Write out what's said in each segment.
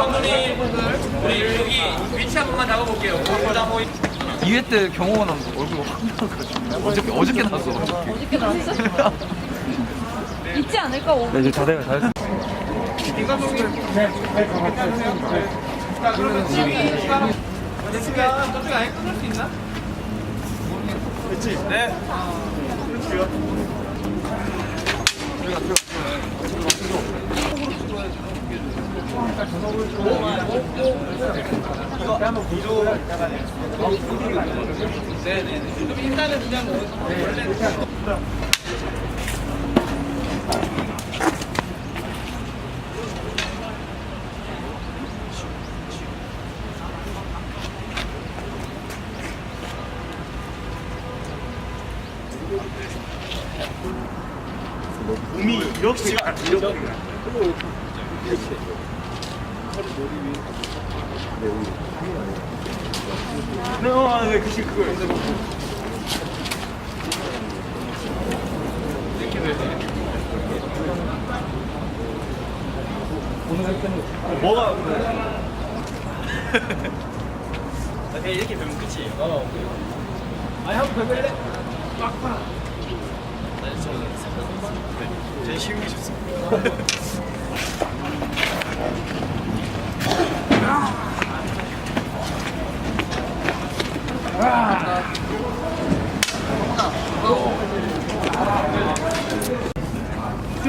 감독님 우리 여기 위치 한 번만 잡아볼게요. 보다 뭐 2회 때 경호원 얼굴 확 나왔거든요. 어저께 어저께 나왔어. 어저께. 나왔어? 있지 않을까? 오- 네, 이제 다 돼요, 다 됐어. 됐으면 저쪽에 아예 끊을 수 있나? 그렇지. 네. 네네. 좀 일단은 그냥 원래 몸이 이렇게 이렇게 네, 어, 네, 그치, 그거요. 뭐가 그냥 이렇게 되면 끝이에요. 어. 아, 형, 별 뺄래? 빡빡. 제일 쉬운 게 좋습니다.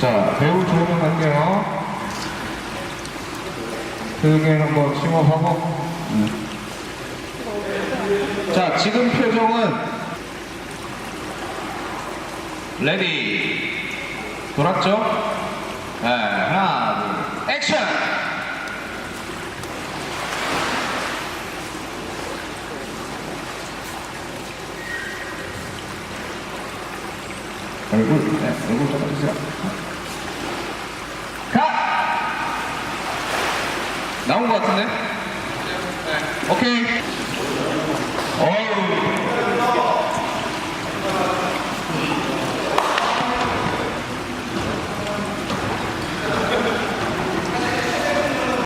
자, 배우 조명 갈게요. 크게 한번 심호흡하고. 음. 자, 지금 표정은 레디. 돌았죠? 네, 하나, 둘, 액션! 얼굴, 네, 얼굴 잡아주세요. 가! 나온 것 같은데? 오케이.